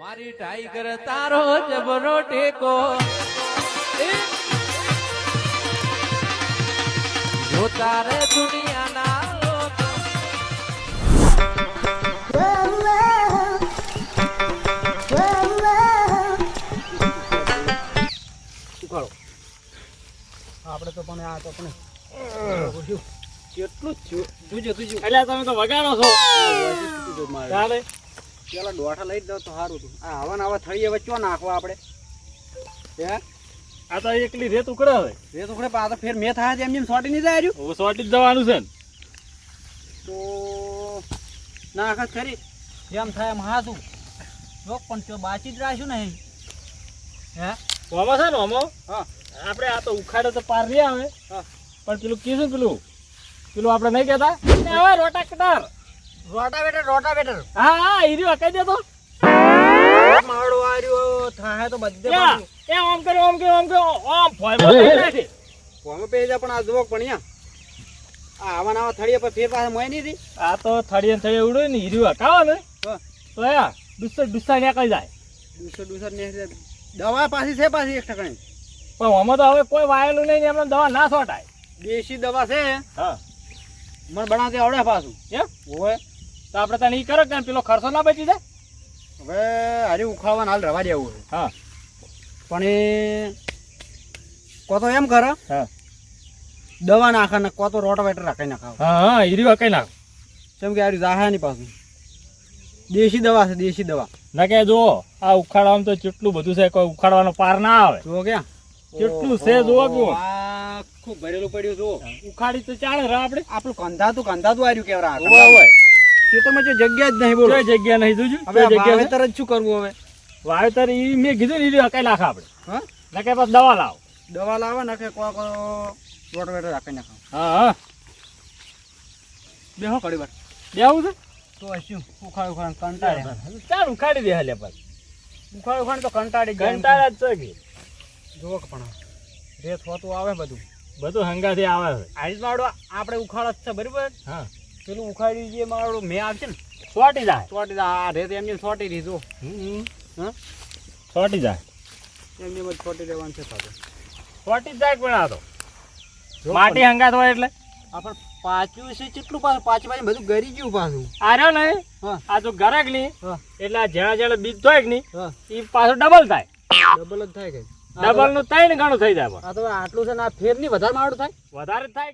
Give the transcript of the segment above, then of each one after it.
મારી ટાઈગર તારો જબરો ટેકો! જો તારે દુનિયાના આપણે તો પણ આ તો પણ કેટલું જ થયું જોજો તું એટલે તમે તો વગાડો છો ચાલે પેલા દોઢા લઈ જ દો તો સારું હતું. આ હવા આવા થળીએ ચો નાખવા આપણે? હે? આ તો એકલી રેત ઉકડે હવે. રેત ઉકડે આ તો ફેર મેં થાય છે એમ જેમ સોટી નહીં જાય રહ્યું. સોટી જ જવાનું છે તો નાખ જ ખરી જેમ થાય એમ હાથું જો પણ તો બાચી જ રાખ્યું નહીં હે? ઓમો છે ને ઓમો હા. આપણે આ તો ઉખાડે તો પાર નહીં આવે. હા. પણ પેલું કીધું પેલું? પેલું આપણે નહીં કહેતા? હવે રોટા કટાર રોટાવેટર રોટાવેટર. હા હા ઈરી રહ્યો દે તો. માવડો આર્યો થાય તો બધે એ ઓમ કર્યો ઓમ કર્યો ઓમ કર્યો. ઓમ ફોયમાં થઈ નાખી. કોમે પે જા પણ આ જુઓ પણ આવા નાવા થળીએ પર ફેર પાસે મોય નહીં આ તો થળીએ થળીએ ઉડે ને રહ્યો હકાવો ને. તો યા નીકળી જાય. દૂસર દૂસર ને દવા પાછી છે પાછી એક ટકાની પણ આમાં તો હવે કોઈ વાયેલું નહીં એમને દવા ના છોટાય. દેશી દવા છે. હા. મને બનાવતી આવડે પાછું. એમ તો આપણે તને એ કરો કે પેલો ખર્ચો ના બચી જાય? હવે હારી ઉખાડવા હાલ રવા દેવું હા. પણ એ કો તો એમ કરે હા. દવા નાખે ને કો તો રોટાવેટર રાખી નાખાવ હા હા ઈ રહ્યો નાખ? કેમ કે હારી જાહે ની પાછું દેશી દવા છે દેશી દવા. ના કે જો આ ઉખાડવામાં તો કેટલું બધું છે કોઈ ઉખાડવાનો પાર ના આવે. જુઓ ક્યાં કેટલું છે જુઓ જુઓ. આ ખૂબ ભરેલું પડ્યું જુઓ. ઉખાડી તો ચાલે આપણે. આપણું કંધાતું કંધાતું આર્યું કેવરા. ઓય ખેતરમાં જે જગ્યા જ નહીં બોલો. જગ્યા નહીં જોજો. હવે કોઈ આ જગ્યા છે? વાવેતર જ શું કરવું હવે? વાવેતર ઈ મેં કીધું ને ઈ રહ્યો નાખ આપણે. હા? ના કે દવા લાવ. દવા લાવે ને કે કોઈ રાખી નાખાવ હા હા. કડી વાર. છે? તો શું? ઉખાડ ઉખાડ કંટાળે. ચાલ ઉખાડી દે હાલે પાછું. ઉખાડ ઉખાડ તો કંટાળી ગયા જ છે કે. જુઓ પણ રેત હોતું આવે બધું. બધું હંગાથી આવે છે. આપણે ઉખાડ જ છે બરાબર? હા. પેલું ઉખાડી જે મારો મેં આવશે ને સોટી જાય. સોટી જાય. આ રેત એમ જેમ સોટી દીધું હમ. હા? સોટી જાય. એમ જેમ જ સોટી દેવાનું છે પાછું. સોટી જાય પણ આ તો. માટી હંગાત હોય એટલે. આ પાછું છે કેટલું પાછું? પાછું પાછું બધું ગરી ગયું પાછું. આ રહ્યો ને આ તો ગરકની. એટલે આ જેણા જ્યાં બીજ થાય કે નહીં એ પાછું ડબલ થાય. ડબલ જ થાય કઈ ડબલનું ત્રણ ગણું થઈ જાય પણ. આ તો આટલું છે ને આ ફેરની વધારે માવડું થાય? વધારે જ થાય.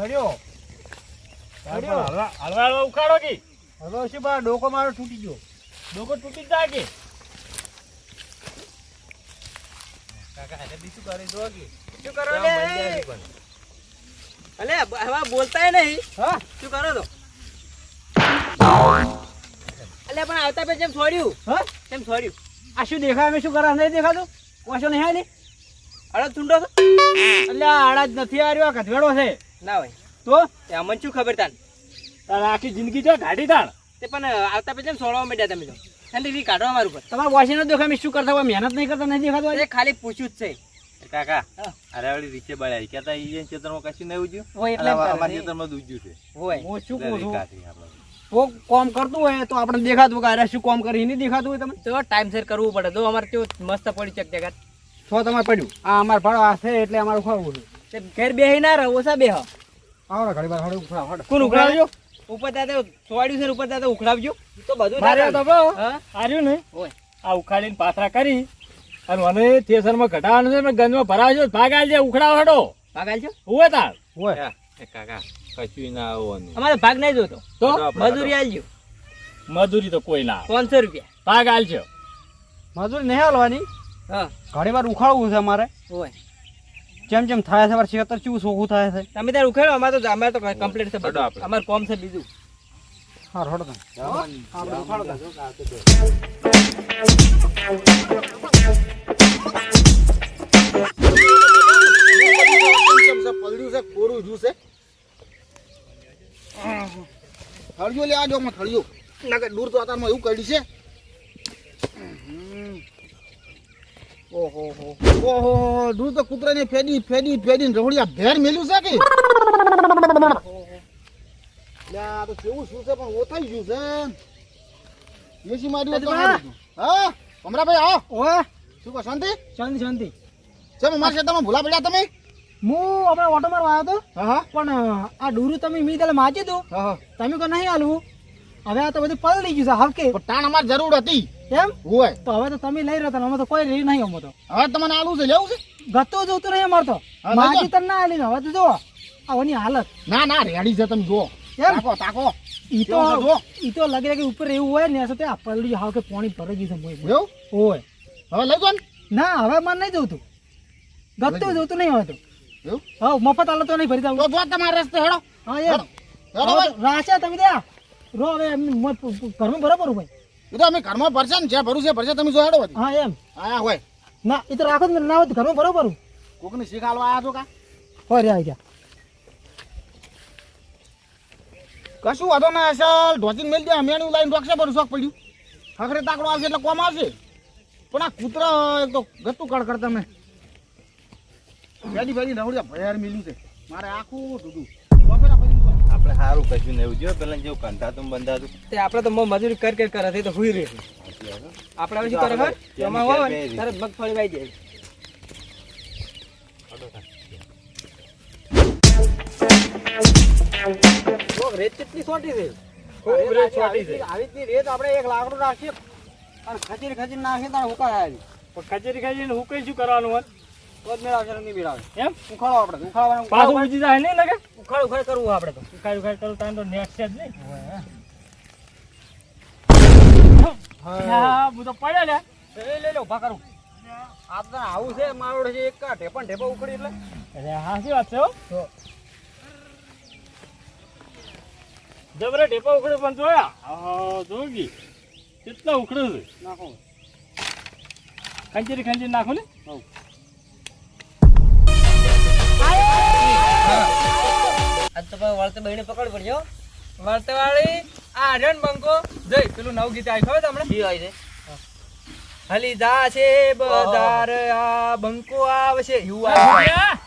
ફર્યો હળવા હલવા હલવા ઉખાડો કે. હલવા શું બા ડોકો મારો તૂટી ગયો. ડોકો તૂટી જ જાય કે? કાકા એને બીજું કરે દો કે? શું કરો પણ. અલે હવે બોલતાય નહીં. હા? શું કરો તો? અલ્યા પણ આવતા પે જેમ છોડ્યું હા? કેમ છોડ્યું આ શું દેખાય? અમે શું કરા નહીં દેખાતું? વાંચો નહીં હાલી અડદ ચૂંટો છો એટલે આડા જ નથી આ રહ્યો આ કધવેડો છે. ના હોય. તો? અમને શું ખબર તાન? આખી જિંદગી જો ગાડી તાણ તે પણ આવતા પછી સોળવા માંડ્યા તમે તો. ઠંડી કાઢવા મારું પર તમારે વોશિંગ ન દેખાય શું કરતા હોય? મહેનત નહીં કરતા નહીં દેખાતો આજે? એ ખાલી પૂછ્યું જ છે. કાકા અરે વળી રીચે બળ્યા. કહેતા ઈ જે ખેતરમાં કશું નહીં ઉજ્યું હોય એટલે અમારા છે. ખેતરમાં છે. હોય. હું શું કહું છું? કોક કોમ કરતું હોય તો આપણે દેખાતું કે અરે શું કોમ કરી નહીં દેખાતું હોય તમે તો ટાઈમ સર કરવું પડે. તો અમારે કેવું મસ્ત પડી ચક જગત છો તમારે પડ્યું. આ અમારે ફાળો આ છે એટલે અમારું ખાવું છે. ઘેર બેહી ના રહો ઓછા બેહ. આવડે ઘડી વાર ઉખડા હળે કોણ ઉખડાવજો? ઉપર ત્યાં છોડ્યું છે ઉપર ત્યાં ઉખડાવજો. તો બધું મારે તો આર્યું ને. આ ઉખાડીને પાથરા કરી અને મને થેસરમાં ઘટાડવાનું છે ને ગંજમાં ભરાવજો ભાગ આલજે ઉખડાવ હડો. ભાગ છો ઉવે તાર. હોય એ કાકા કશું ના આવવાનું. અમારે ભાગ નહીં જોતો. તો? મજૂરી આલજો. મજૂરી તો કોઈ ના આવે. પાંચસો રૂપિયા. ભાગ આલજો. મજૂરી નહીં હાલવાની હા. ઘણી વાર ઉખાડવું છે અમારે. હોય જેમ જેમ થાય છે અમારે છેતર શું સોખું થાય છે. તમે ત્યાં ઉખેડો અમારે તો અમારે તો કમ્પ્લીટ છે બધું. અમારે કોમ છે બીજું. હા રોડ પલડ્યું છે કોરું જ્યું છે થળિયો લે આજો માં થળિયો. ના કે દૂર તો અત્યારમાં એવું કર્યું છે. ઓહો ઓહો. દૂર તો કૂતરાને ફેડી ફેડી ફેડીને રહોડિયા ભેર મેલ્યું છે કે? લ્યા, તો કેવું શું છે પણ ઓથાઈ ગયું છે. હતું અજમા! હા કમરાભાઈ આવો. શું કહો શાંતિ? શાંતિ શાંતિ. ચમ ખેતરમાં ભૂલા પડ્યા તમે? હું આપણે ઓટો મારવા આવ્યો હતો. પણ આ ડુરું તમે મી તાલે માચી દો. તમે કહો નહીં હાલવું. હવે આ તો બધું પલળી ગયું છે હલકે. પણ અમારે જરૂર હતી. એમ? હોય. તો હવે તો તમે લઈ રહ્યા અમે તો કોઈ રહી નહીં અમે તો. હવે તમને આલું છે લેવું છે? ગતો જોતું નહીં અમારે તો. માજી તને ના આલી હવે તો જો આવની હાલત. ના ના રેડી છે તમે એમ? તાકો તાકો. ઈ તો જો? ઈ તો લાગે કે ઉપર એવું હોય ને તો આ પલળી હાવ કે પાણી ભરાઈ ગયું છે મોય એવું? હોય. હવે લઈ જો ના. હવે મને નહીં જોતું. ગતો જોતું નહીં હવે તો. એવું? હા મફત હાલત તો નહીં ભરી તો જો તમારે રસ્તે હેડો. હા યાર ભાઈ. તમે ત્યાં. રો હવે એમ ઘરમાં બરાબર હોય એ તો અમે ઘરમાં ભરશે ને જ્યાં ભરું છે ભરશે તમે જોડો. હા એમ. આયા હોય. ના એ તો રાખો ને, ના હોય તો ઘરમાં બરાબર કોકને શીખ આલવા આયા છો કા? હોય રે આવી ગયા. કશું વાંધો ના અસલ ઢોચીને મેલ દે અમે એનું લાઈન રોકશે બધું શોખ પડ્યું. ખખરે તાકડો આવશે એટલે કોમ આવશે. પણ આ કૂતરા એક તો ગતું કળ કર તમે ફેરી ફેરી નવડિયા ભયાર મિલ્યું છે. મારે આખું દીધું. આપણે સારું કશું ને એવું જો પેલા જેવું કંટાતું બંધાતું. તે આપણે તો મજૂરી કર કર કરે છે તો હુઈ રહે આપણે હવે શું કરે ખબર એમાં હોય ને તરત મગફળી વાઈ જાય. રેત કેટલી છોટી છે? ખૂબ રેત છોટી છે. આવી રેત આપણે એક લાકડું રાખીએ અને ખચીને ખચીને નાખીએ તારે હુકાય આવી. પણ કચેરી ખાઈને હું કઈ શું કરવાનું હોય? તો જ મેળવશે નહીં મેળાવે એમ? ઉખાડો આપણે ઉખાડવાનું પાછું ઉજી જાય નહીં લાગે? ઉખાડ ઉખાડ કરવું આપણે તો. ઉખાડ ઉખાડ કરું તાન તો નેટ છે જ નહીં. હા. હું. તો પડ્યો લે એ લઈ લો ઊભા કરું. આ તો આવું છે મારોડ છે એક કાઢે પણ ઢેપો ઉખડી એટલે. અરે હા શું વાત છે હો. જબરે ઢેપો ઉખડે પણ જોયા? જોગી. કેટલા ઉખડે છે? નાખો. ખંચેરી ખંચેરી નાખો ને. તો ભાઈ વળતે બહેને પકડ પડ્યો વળતે વાળી આ આર્યન બંકો. જઈ પેલું નવું ગીત આવ્યું ખબર તમને? જી આવી છે. હલી જા છે બજાર આ બંકો આવશે. એવું આવ્યું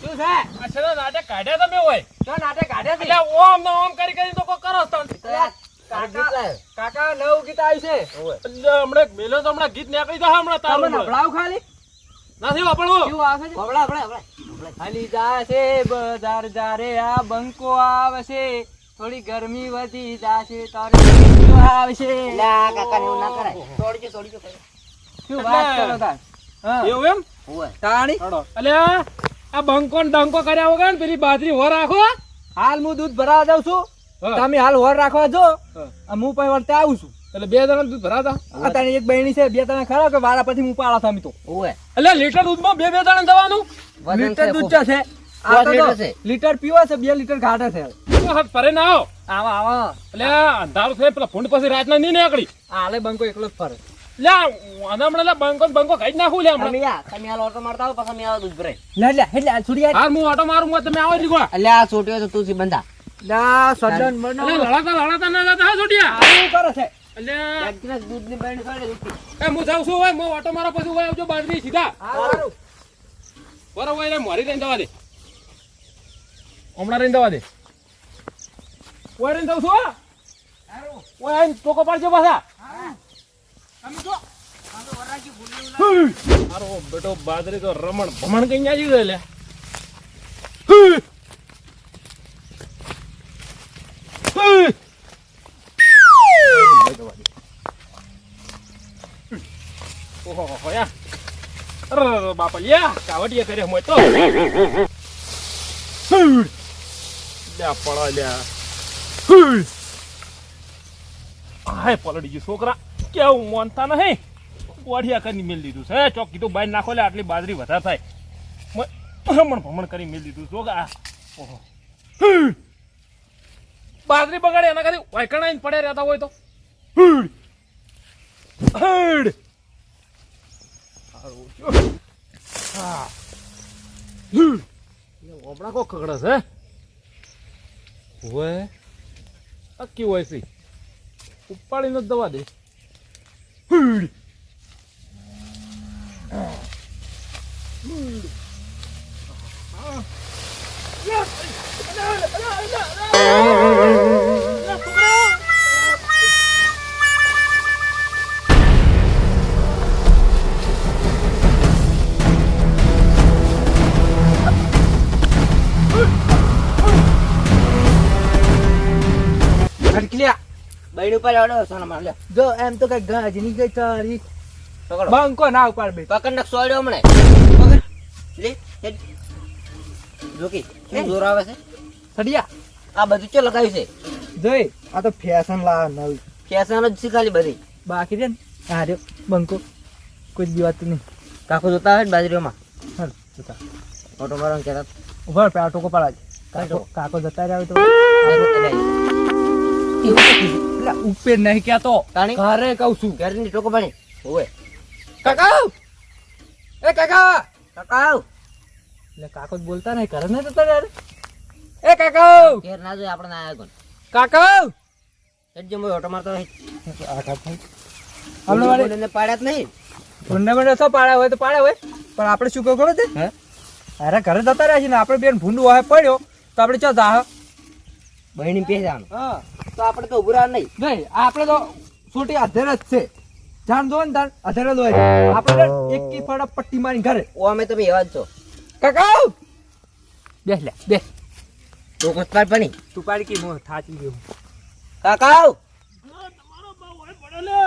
શું છે? આ છેલ્લા નાટક કાઢ્યા તમે હોય? તો નાટક કાઢ્યા છે? એટલે ઓમ ને ઓમ કરી કરી તો કોઈ કરો તો કાકા કાકા નવું ગીત આવ્યું છે. એટલે હમણાં મેલો તો હમણાં ગીત નીકળી જશે હમણાં તમે તારું નભળાવ ખાલી? નથી વાપરવું? કેવું આવે છે? હવળા હવળા હલી જાશે બજાર જારે આ બંકો આવશે થોડી ગરમી વધી જાશે તારે આવશે ના કાકા એવું ના કરાય. છોડજો છોડજો શું વાત કરો તાર? એવું એમ? તાણી? અલ્યા આ બંકો ને ડંકો કર્યા વગર ને પેલી બાજરી હો રાખો હાલ હું દૂધ ભરાવા જાઉં છું. તમે હાલ હોર રાખવા જો. હું. પછી વળતે આવું છું. એટલે બે જણા દૂધ ભરાતા? આ તારી એક બહેણી છે બે ત્રણ ખરા કે વારા પછી હું પાળા થામી તો? એટલે લીટર દૂધમાં બે બે જણા દવાનું લીટર દૂધ છે. આ તો લીટર પીવા છે બે લીટર ઘાટે છે. હાથ ફરે ના આવો આવા આવા. એટલે આ અંધારું થાય પેલા ફૂંડ પછી રાતના નહીં નીકળી. આલે બંકો એકલો જ ફરે. લે આના હમણાં બંકો બંકો ખાઈ નાખું લે હમણાં. તમે ઓટો મારતા આવો પછી આવો દૂધ ભરે લે લે એટલે છોડી હાર હું ઓટો મારું તમે આવો આ છોટીઓ તો તુલસી બંધા. લા સદન એટલે લડાતા લડાતા ના જતા આવું કરે છે? હું જાઉં છું હોય ઓટો મારા પછી હોય આવજો બાજરી સીધા. બરોબર મારી રહીને જવા દે. હમણાં રહીને જવા દે. ઓય રહીને જાઉં છું. ઓય આઈને ટોકો પાડજો પાછા. બેટો બાજરી તો રમણ ભમણ કઈ ન્યા જઈ લે ઓહો હો યા અરે બાપા લ્યા કાવડિયા કરે મોય તો લ્યા પડા લ્યા. હાય પલડી ગયું છોકરા. કેવું મોનતા નહીં? કોડિયા કરી મેલ દીધું છે. ચોક કીધું બાય નાખો લે આટલી બાજરી વધારે થાય. ભમણ ભમણ કરી મેલ દીધું છોકરા. ઓહો. બાજરી બગાડે, એના કરી વાયકણા પડે રહેતા હોય તો. હડ! હા. હમણાં કો ખગડે છે હોય અક્કી હોય છે? ઉપાડીને દવા દે. હડ. બૈણ ઉપર આવડો સોના લે. જો એમ તો કઈ ગાજની ગઈ તારી. બંકો ના ઉપાડ બે. પકડ નક સોડ્યો હમણે. પકડ. લે જોકી શું જોર આવે છે? સડિયા. આ બધું ચો લગાવ્યું છે? જોઈ આ તો ફેશન લા નવી. ફેશન જ છે બધી. બાકી ને આ રહ્યો બંકો. કોઈ જ વાત નહીં. કાકો જોતા હોય ને બાજરીઓમાં? જતા. ઓટો મારો કહેતા ઉભર પે આ ટોકો કાકો? કાકો જતા રહ્યા તો. ઉપર નહીં ક્યાં તો. તાણી? ઘરે કહું છું. ઘરની ટોકો પાણી ઓવે કાકા એ કાકા! કાકા એટલે કાકો જ બોલતા નહીં ઘરે નહીં જતા યાર? એ કાકા ઘેર ના જોઈએ આપણે ના આવ્યા કોણ કાકા હેડ જે મોય ઓટો મારતો રહે. આ કાકા આપણે વાળે પાડ્યા જ નહીં. ભૂંડા ભૂંડા શું પાડ્યા હોય તો પાડ્યા હોય. પણ આપણે શું કહો ખબર છે? હે? અરે ઘરે જતા રહ્યા છીએ ને આપણે બેન ભૂંડું હોય પડ્યો તો આપણે ચા જાહ. બહેણી પેહ જવાનું. હા. તો આપણે તો ઉભરા નહીં. નહીં આપણે તો છોટી અધેર જ છે. જાણ જો ને તાર અધેર જ હોય આપણે એક કી ફળ પટ્ટી મારી ઘરે. ઓ અમે તમે એવા જ છો. કાકા બેસ લે બેસ. ટોકો પાડ પણી તું પાડી કી મો થાચી ગયો. કાકા કર, બોલે, બોલે લે.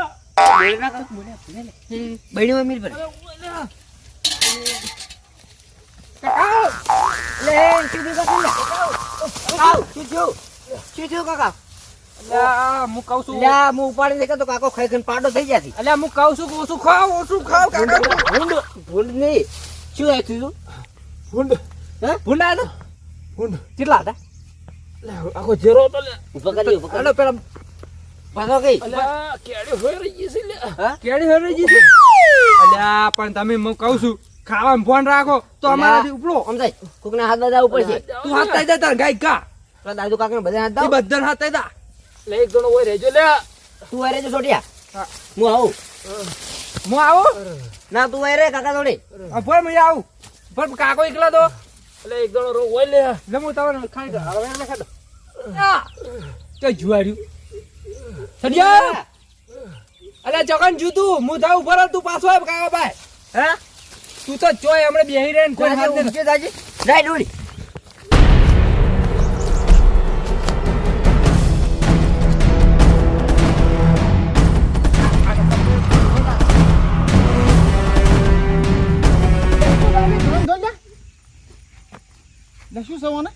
હોય મીર પર કાકા લે કાકા? હું કહું છું. લ્યા હું ઉપાડી નહીં તો કાકો ખાઈ ખાઈને પાડો થઈ જતી અલ્યા હું કહું છું ઓછું ખાવ ઓછું ખાવ કાકા. ભૂંડ ભૂંડ નહીં શું થયું? ભૂંડ. હે? ભૂંડા હતા ભૂંડ. કેટલા હતા? આખો જેરો લે. પેલા અલ્યા કેડી હોય રહી ગઈ છે લે. હા? કેડી હરી જી છે? અલ્યા પણ તમે હું કહું છું ખાવાનું ફોન રાખો તો અમારાથી ઉપડો. સમજાય? કોકના હાથ બધા ઉપર છે તું હાથ થઈ તાર ગાય કા? દાદુ કાકા બધા હાથ બધાને હાથ થઈ જા લે એક જણો હોય રહેજો લે. તું વારે જો છોટિયા. હા. હું આવું. હું આવું? ના તું વારે કાકા જોડે. ભર મેં આવું. પણ કાકો એકલા તો. એટલે એક જણો રો ઓય લે. એટલે હું ખાઈ દો હવે એને ખાઈ દો તો જુવાડ્યું. સડિયા અલ્યા જગન જુતું હું થાઉં ઊભો રહો, તું પાછો આવ કાકા ભાઈ. હે? તું તો ચોય હમણાં બેહી રહે ને કોઈ હાથ દે જાજી. જાય ડોડી એટલે મને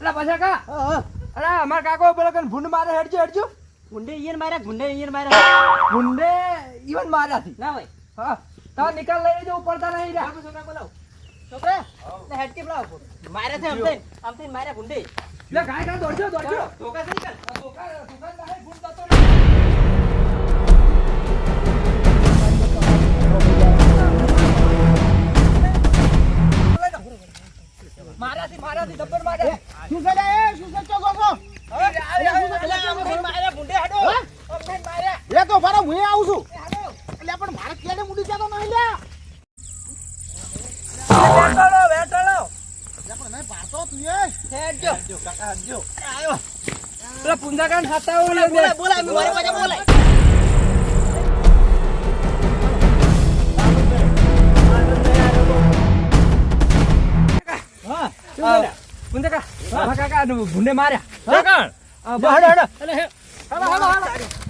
અલા પાછા કા અલા અમાર કાકો પેલો કન ભૂંડ મારે હેડજો હેડજો ગુંડે ઈયન માર્યા ગુંડે ઈયન માર્યા ભૂંડે ઈવન માર્યા થી ના ભાઈ હા તા નિકાલ લઈ લેજો ઉપડતા નહીં છોકરા બોલાવ છોકરા હેડ કે બોલાવ છે માર્યા લે ગાય ગાય દોડજો દોડજો ભૂંડ માર્યાથી માર્યાથી દબ્બર માર્યા શું છે લે, એ? શું છે? ચો, ચો, ચો. એ તો બરાબર હું આવું છું. એટલે પણ મારે ક્યારે મૂડી જતો નહીં લ્યા વેટાળો વેટાળો. એટલે પણ મેં પાડતો તું એ. હેડજો. પેલા પુંજાકાન ખાતા હોય બોલા બોલા મારી પાસે બોલાય. પુંજાકા હા. કાકા ભૂંડે માર્યા. કાકા! બહાર હેડો એટલે હે હાલો હાલો.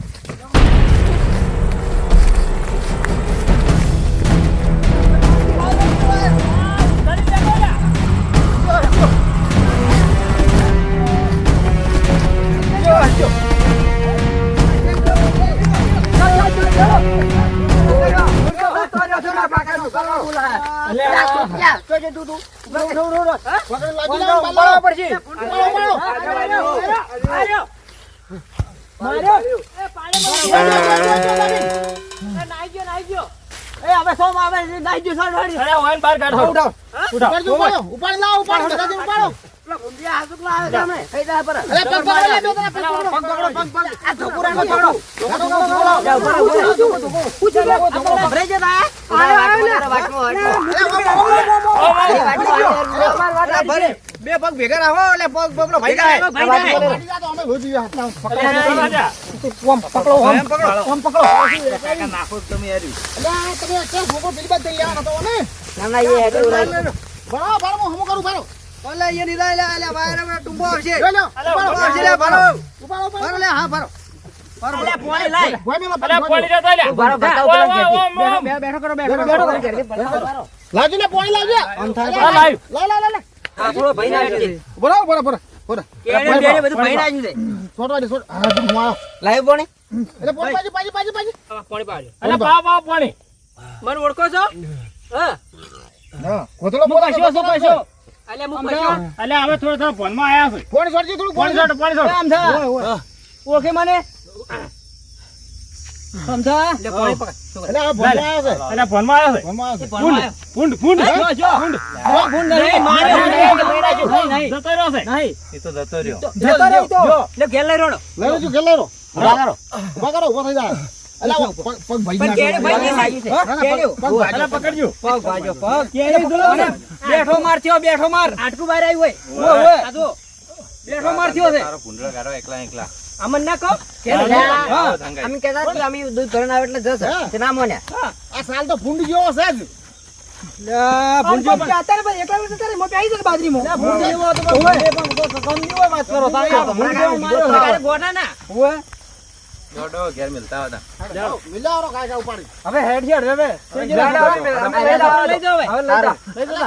માર્યો એ પાણી નાઈ ગયો નાઈ ગયો. હાલો અરે વાઈન બહાર કાઢો ઉપાડી લાવો ઉપાડી ઉપાડો પેલા ભૂંડિયા હાસુકલો આવે છે હમણે. જાય પર. અરે પગ પકડો લે, બે પગ પકડો, પકડો, પકડો. પૂછી લો? આયો, આયો ને. બે ભેગા રાખો એટલે પગ પકડો ભાઈ જાય ભાઈ અમે ભોજી પકડો. રાજા ઓમ પકડો, ઓમ પકડો, ઓમ પકડો. કાકા નાખો તો તમે યાર અલ્યા, તમે પેલી હતો ને? ના, ના, એ હું કરું, ભરો. ઓલા અહીંયા ની લે લે વાયરમાં ટુંબો આવશે લો, લો, આવશે લે ભરો ઉપાડો. ભરો લે હા ભરો પોણી. લાવજો બધું. છોડવા દે, છોડ. હા, હું આવ્યો. લાવ પોણી. એટલે પોણી પાછી, પાછી, પાછી, પાછી. પોણી પાડ્યો. અલ્યા પાવ પાવ પોણી. મને ઓળખો છો? હા. હા, કોથળો બોલો, પૈસો શું પૈસો અલ્યા હું પૈસા અલ્યા હવે થોડો થોડા ફોનમાં આયા છે. પોણી છોડજી, થોડું ફોન પોણી છોડ પોણી છોડ. આમ થા ઓય. મને? સમજા? લે પોણી પકડ. એટલે આ આવ્યો છે. છે? આવ્યો છે. જો નહીં નહીં નહીં. જતો રહ્યો છે. નહીં. એ તો જતો રહ્યો. જતો તો લે લઈ રોડો. લઈ લઈ. ઊભા કરો ઊભા કરો, ઊભા થઈ બેઠો માર થયો બેઠો માર. આટકું બહાર આવ્યું હોય. ઓય ઓય. આ જો. બેઠો માર થયો છે. તારો ભૂંડળો ગારો એકલા એકલા. અમન ના કહો. અમે કહેતા હતા કે અમે દૂધ ભરણ આવે એટલે જશે. તે ના મોન્યા આ સાલ તો ફૂંડ જેવો છે જ.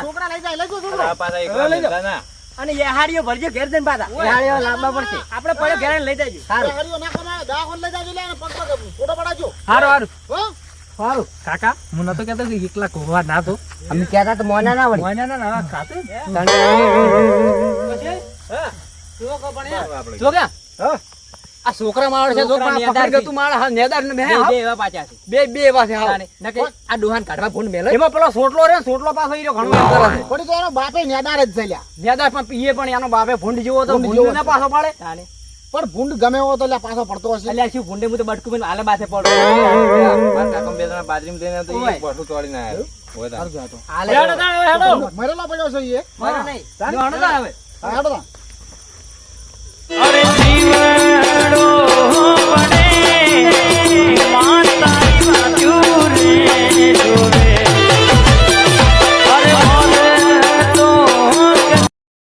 છોકરા લઈ જાય, લઈ જાઓ ના અને યહારીઓ ભરજો ઘેર જઈને પાછા. યહારીઓ લાંબા પડશે. આપણે પડ્યો ઘેર લઈ જજો. સારું હરિયો ના કમાય, દવાખાને લઈ જજો લે, અને પગ પગ ફોટો પડાજો. સારું સારું હો? સારું કાકા હું નતો કહેતો કે એકલા કોવા ના તો અમે કહેતા તો મોના ના વળી. મોના ના ખાતે? આપણે જો ક્યાં આ છોકરા માળ છે જો પણ આ પકડ ગતું માળ હા નેદાર ને બે બે એવા પાછા છે. બે બે એવા છે હા. નકે આ દુહાન કાઢવા ફોન મેલો. એમાં પેલો સોટલો રે સોટલો પાછો ઈરો ઘણો એમ કરે છે. પડી તો એનો બાપે નેદાર જ છે નેદાર પણ પીએ પણ એનો બાપે ભૂંડ જેવો તો ભૂંડ ભૂંડ ને પાછો પાડે. પણ ભૂંડ ગમે એવો તો લ્યા પાછો પડતો હશે. એટલે શું ભૂંડે હું તો બટકું મેં હાલે બાથે પડો. મારા કાકા બે જણા બાજરીમાં જઈને તો ઓય. એક બોટલું તોડીને આવ્યો. હેડો હેડો. મરેલો પડ્યો છે એ. મારો નહીં. હેડો.